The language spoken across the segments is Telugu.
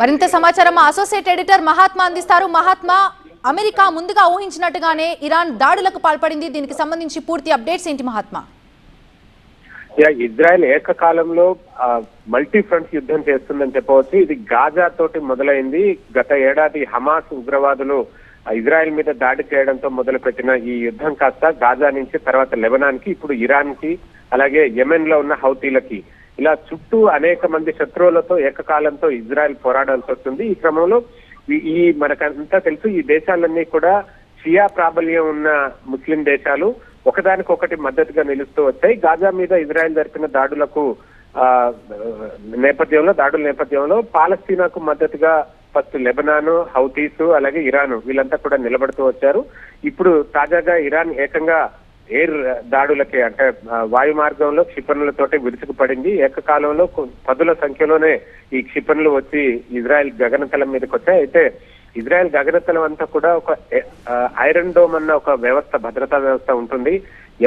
మరింత సమాచారం అసోసియేట్ ఎడిటర్ మహాత్మా అందిస్తారు. మహాత్మా అమెరికా ముందుగా ఊహించినట్టుగానే ఇరాన్ దాడులకు పాల్పడింది. దీనికి సంబంధించి పూర్తి అప్డేట్స్ ఏంటి మహాత్మా? యా, ఇజ్రాయెల్ ఏకకాలంలో మల్టీ ఫ్రంట్ యుద్ధం చేస్తుందని చెప్పవచ్చు. ఇది గాజా తోటి మొదలైంది. గత ఏడాది హమాస్ ఉగ్రవాదులు ఇజ్రాయెల్ మీద దాడి చేయడంతో మొదలుపెట్టిన ఈ యుద్ధం కాస్త గాజా నుంచి తర్వాత లెబనాన్కి ఇప్పుడు ఇరాన్కి అలాగే యెమెన్లో ఉన్న హౌతీలకి ఇలా చుట్టూ అనేక మంది శత్రువులతో ఏకకాలంతో ఇజ్రాయెల్ పోరాడాల్సి వస్తుంది. ఈ క్రమంలో ఈ- మనకంతా తెలుసు ఈ దేశాలన్నీ కూడా షియా ప్రాబల్యం ఉన్న ముస్లిం దేశాలు ఒకదానికొకటి మద్దతుగా నిలుస్తూ వచ్చాయి. గాజా మీద ఇజ్రాయెల్ జరిపిన దాడులకు ఆ నేపథ్యంలో దాడుల నేపథ్యంలో పాలస్తీనాకు మద్దతుగా ఫస్ట్ లెబనాన్ హౌతీస్ అలాగే ఇరాన్ వీళ్ళంతా కూడా నిలబడుతూ వచ్చారు. ఇప్పుడు తాజాగా ఇరాన్ ఏకంగా ఎయిర్ దాడులకి అంటే వాయు మార్గంలో క్షిపణులతోటి విరుచుకుపడింది. ఏకకాలంలో పదుల సంఖ్యలోనే ఈ క్షిపణులు వచ్చి ఇజ్రాయెల్ గగనతలం మీదకి వచ్చాయి అయితే ఇజ్రాయెల్ గగనతలం అంతా కూడా ఒక ఐరన్ డోమ్ అన్న ఒక వ్యవస్థ భద్రతా వ్యవస్థ ఉంటుంది.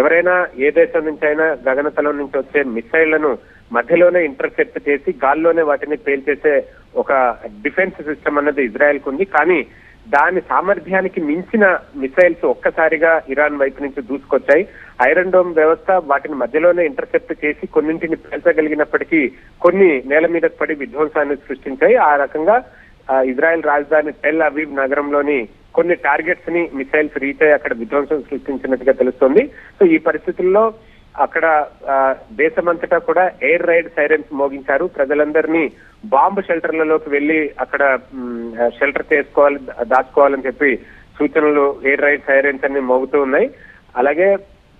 ఎవరైనా ఏ దేశం నుంచి అయినా గగనతలం నుంచి వచ్చే మిసైళ్ళను మధ్యలోనే ఇంటర్సెప్ట్ చేసి గాల్లోనే వాటిని పేల్చేసే ఒక డిఫెన్స్ సిస్టమ్ అన్నది ఇజ్రాయెల్కు ఉంది. కానీ దాని సామర్థ్యానికి మించిన మిసైల్స్ ఒక్కసారిగా ఇరాన్ వైపు నుంచి దూసుకొచ్చాయి. ఐరన్ డోమ్ వ్యవస్థ వాటిని మధ్యలోనే ఇంటర్సెప్ట్ చేసి కొన్నింటిని పేల్చగలిగినప్పటికీ కొన్ని నేల మీద పడి విధ్వంసాన్ని సృష్టించాయి. ఆ రకంగా ఇజ్రాయెల్ రాజధాని టెల్ అవీబ్ నగరంలోని కొన్ని టార్గెట్స్ని మిసైల్స్ రీచ్ అయ్యి అక్కడ విధ్వంసం సృష్టించినట్టుగా తెలుస్తోంది. సో ఈ పరిస్థితుల్లో అక్కడ ఆ, దేశమంతటా కూడా ఎయిర్ రైడ్ సైరన్స్ మోగించారు. ప్రజలందరినీ బాంబు షెల్టర్లలోకి వెళ్ళి అక్కడ షెల్టర్ చేసుకోవాలి దాచుకోవాలని చెప్పి సూచనలు ఎయిర్ రైడ్ సైరన్స్ అన్ని మోగుతూ ఉన్నాయి. అలాగే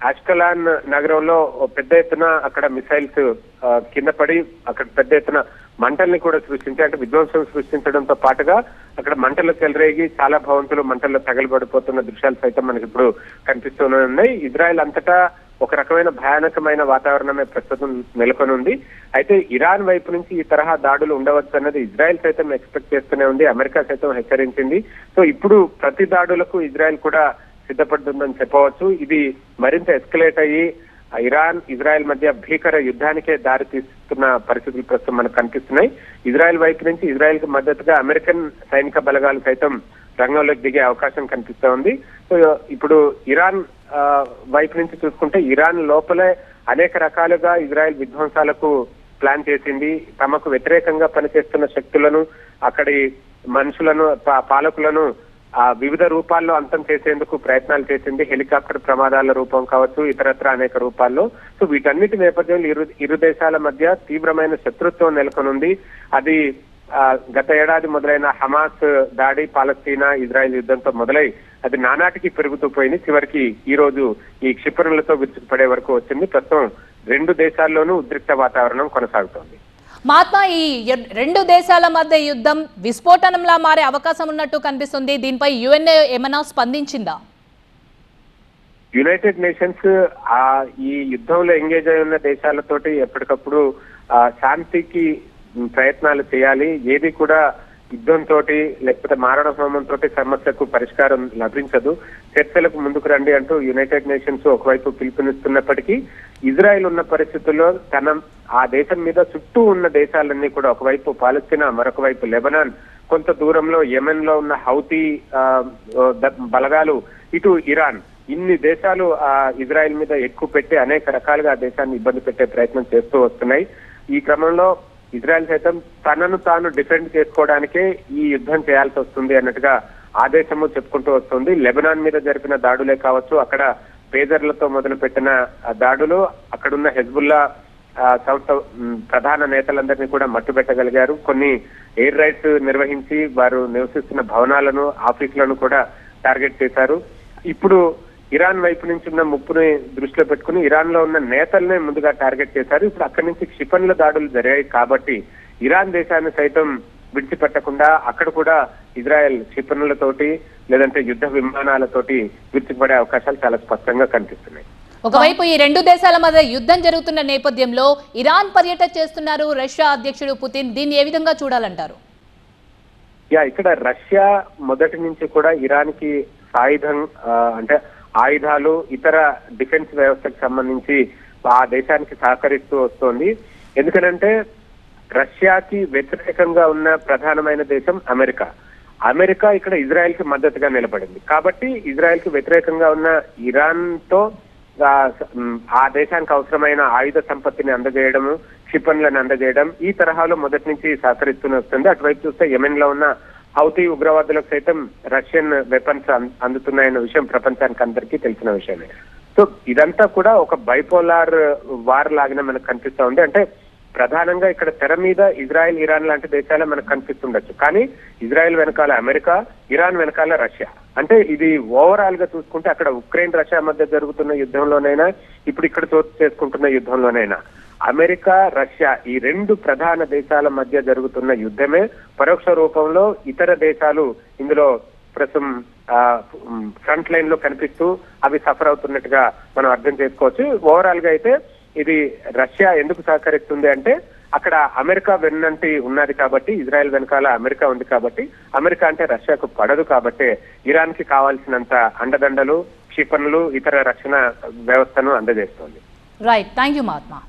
అష్కలాన్ నగరంలో పెద్ద ఎత్తున అక్కడ మిసైల్స్ ఆ, కింద పడి అక్కడ పెద్ద ఎత్తున మంటల్ని కూడా సృష్టించి అంటే విధ్వంసం సృష్టించడంతో పాటుగా అక్కడ మంటలు చెలరేగి చాలా భవంతులు మంటల్లో తగలబడిపోతున్న దృశ్యాలు సైతం మనకి ఇప్పుడు కనిపిస్తూనే ఉన్నాయి. ఇజ్రాయెల్ అంతటా ఒక రకమైన భయానకమైన వాతావరణమే ప్రస్తుతం నెలకొని ఉంది అయితే ఇరాన్ వైపు నుంచి ఈ తరహా దాడులు ఉండవచ్చు అన్నది ఇజ్రాయెల్ సైతం ఎక్స్పెక్ట్ చేస్తూనే ఉంది. అమెరికా సైతం హెచ్చరించింది. సో ఇప్పుడు ప్రతి దాడులకు ఇజ్రాయెల్ కూడా సిద్ధపడుతుందని చెప్పవచ్చు. ఇది మరింత ఎస్కలేట్ అయ్యి ఇరాన్ ఇజ్రాయెల్ మధ్య భీకర యుద్ధానికే దారి తీస్తున్న పరిస్థితులు ప్రస్తుతం మనకు కనిపిస్తున్నాయి. ఇజ్రాయెల్ వైపు నుంచి ఇజ్రాయెల్కు మద్దతుగా అమెరికన్ సైనిక బలగాలు సైతం రంగంలోకి దిగే అవకాశం కనిపిస్తూ ఉంది సో ఇప్పుడు ఇరాన్ వైపు నుంచి చూసుకుంటే ఇరాన్ లోపలే అనేక రకాలుగా ఇజ్రాయెల్ విధ్వంసాలకు ప్లాన్ చేసింది. తమకు వ్యతిరేకంగా పనిచేస్తున్న శక్తులను అక్కడి మనుషులను పాలకులను ఆ వివిధ రూపాల్లో అంతం చేసేందుకు ప్రయత్నాలు చేసింది. హెలికాప్టర్ ప్రమాదాల రూపం కావచ్చు ఇతరత్ర అనేక రూపాల్లో. సో వీటన్నిటి నేపథ్యంలో ఇరు ఇరు దేశాల మధ్య తీవ్రమైన శత్రుత్వం నెలకొనుంది. అది గత ఏడాది మొదలైన హమాస్ దాడి పాలస్తీనా ఇజ్రాయెల్ యుద్ధంతో మొదలై అది నానాటికి పెరుగుతూ పోయింది. చివరికి ఈ రోజు ఈ క్షిపణులతో విరుచుకుపడే వరకు వచ్చింది. ప్రస్తుతం రెండు దేశాల్లోనూ ఉద్రిక్త వాతావరణం కొనసాగుతోంది. మహాత్మా ఈ రెండు దేశాల మధ్య యుద్ధం విస్ఫోటనంలా మారే అవకాశం ఉన్నట్టు కనిపిస్తుంది. దీనిపై యుఎన్ఏ ఏమైనా స్పందించిందా? యునైటెడ్ నేషన్స్ ఆ ఈ యుద్ధంలో ఎంగేజ్ అయి ఉన్న దేశాలతోటి ఎప్పటికప్పుడు ఆ, శాంతికి ప్రయత్నాలు చేయాలి. ఏది కూడా యుద్ధంతో లేకపోతే మారణ హోమంతో సమస్యకు పరిష్కారం లభించదు. చర్చలకు ముందుకు రండి అంటూ యునైటెడ్ నేషన్స్ ఒకవైపు పిలుపునిస్తున్నప్పటికీ ఇజ్రాయెల్ ఉన్న పరిస్థితుల్లో తన ఆ దేశం మీద చుట్టూ ఉన్న దేశాలన్నీ కూడా ఒకవైపు పాలస్తీనా మరొక వైపు లెబనాన్ కొంత దూరంలో యెమెన్లో ఉన్న హౌతీ ఆ, బలగాలు ఇటు ఇరాన్. ఇన్ని దేశాలు ఆ ఇజ్రాయెల్ మీద ఎక్కువ పెట్టి అనేక రకాలుగా ఆ దేశాన్ని ఇబ్బంది పెట్టే ప్రయత్నం చేస్తూ వస్తున్నాయి. ఈ క్రమంలో ఇజ్రాయెల్ సైతం తనను తాను డిఫెండ్ చేసుకోవడానికే ఈ యుద్ధం చేయాల్సి వస్తుంది అన్నట్టుగా ఆదేశము చెప్పుకుంటూ వస్తుంది. లెబనాన్ మీద జరిపిన దాడులే కావచ్చు అక్కడ పేజర్లతో మొదలు పెట్టిన దాడులు అక్కడున్న హెజ్బుల్లా ఆ, సంస్థ ప్రధాన నేతలందరినీ కూడా మట్టుబెట్టగలిగారు. కొన్ని ఎయిర్ రైడ్స్ నిర్వహించి వారు నివసిస్తున్న భవనాలను ఆఫీసులను కూడా టార్గెట్ చేశారు. ఇప్పుడు ఇరాన్ వైపు నుంచి ఉన్న ముప్పుని దృష్టిలో పెట్టుకుని ఇరాన్లో ఉన్న నేతల్నే ముందుగా టార్గెట్ చేశారు. ఇప్పుడు అక్కడి నుంచి క్షిపణుల దాడులు జరిగాయి కాబట్టి ఇరాన్ దేశాన్ని సైతం విడిచిపెట్టకుండా అక్కడ కూడా ఇజ్రాయెల్ క్షిపణులతోటి లేదంటే యుద్ధ విమానాలతోటి విడిచిపడే అవకాశాలు చాలా స్పష్టంగా కనిపిస్తున్నాయి. ఒకవైపు ఈ రెండు దేశాల మధ్య యుద్ధం జరుగుతున్న నేపథ్యంలో ఇరాన్ పర్యటన చేస్తున్నారు రష్యా అధ్యక్షుడు పుతిన్. దీన్ని ఏ విధంగా చూడాలంటారు? యా ఇక్కడ రష్యా మొదటి నుంచి కూడా ఇరాన్కి సాయుధం అంటే ఆయుధాలు ఇతర డిఫెన్స్ వ్యవస్థకు సంబంధించి ఆ దేశానికి సహకరిస్తూ వస్తోంది. ఎందుకనంటే రష్యాకి వ్యతిరేకంగా ఉన్న ప్రధానమైన దేశం అమెరికా. అమెరికా ఇక్కడ ఇజ్రాయెల్కి మద్దతుగా నిలబడింది. కాబట్టి ఇజ్రాయెల్కి వ్యతిరేకంగా ఉన్న ఇరాన్తో ఆ, దేశానికి అవసరమైన ఆయుధ సంపత్తిని అందజేయడము క్షిపణులను అందజేయడం ఈ తరహాలో మొదటి నుంచి సహకరిస్తూనే వస్తుంది. అటువైపు చూస్తే యెమెన్లో ఉన్న హౌతీ ఉగ్రవాదులకు సైతం రష్యన్ వెపన్స్ అందుతున్నాయన్న విషయం ప్రపంచానికి అందరికీ తెలిసిన విషయమే. సో ఇదంతా కూడా ఒక బైపోలార్ వార్ లాగానే మనకు కనిపిస్తూ ఉంది. అంటే ప్రధానంగా ఇక్కడ తెర మీద ఇజ్రాయెల్ ఇరాన్ లాంటి దేశాలే మనకు కనిపిస్తుండొచ్చు. కానీ ఇజ్రాయెల్ వెనకాల అమెరికా ఇరాన్ వెనకాల రష్యా. అంటే ఇది ఓవరాల్గా చూసుకుంటే అక్కడ ఉక్రెయిన్ రష్యా మధ్య జరుగుతున్న యుద్ధంలోనైనా ఇప్పుడు ఇక్కడ చోటు చేసుకుంటున్న యుద్ధంలోనైనా. అమెరికా రష్యా ఈ రెండు ప్రధాన దేశాల మధ్య జరుగుతున్న యుద్ధమే పరోక్ష రూపంలో ఇతర దేశాలు ఇందులో ప్రస్తుతం ఫ్రంట్ లైన్లో కనిపిస్తూ అవి సఫర్ అవుతున్నట్టుగా మనం అర్థం చేసుకోవచ్చు. ఓవరాల్గా అయితే ఇది రష్యా ఎందుకు సహకరిస్తుంది అంటే అక్కడ అమెరికా వెన్నంటి ఉన్నది కాబట్టి ఇజ్రాయెల్ వెనకాల అమెరికా ఉంది కాబట్టి అమెరికా అంటే రష్యాకు పడదు కాబట్టి ఇరాన్కి కావాల్సినంత అండదండలు క్షిపణులు ఇతర రక్షణ వ్యవస్థను అందజేస్తోంది. Right thank you Mahatma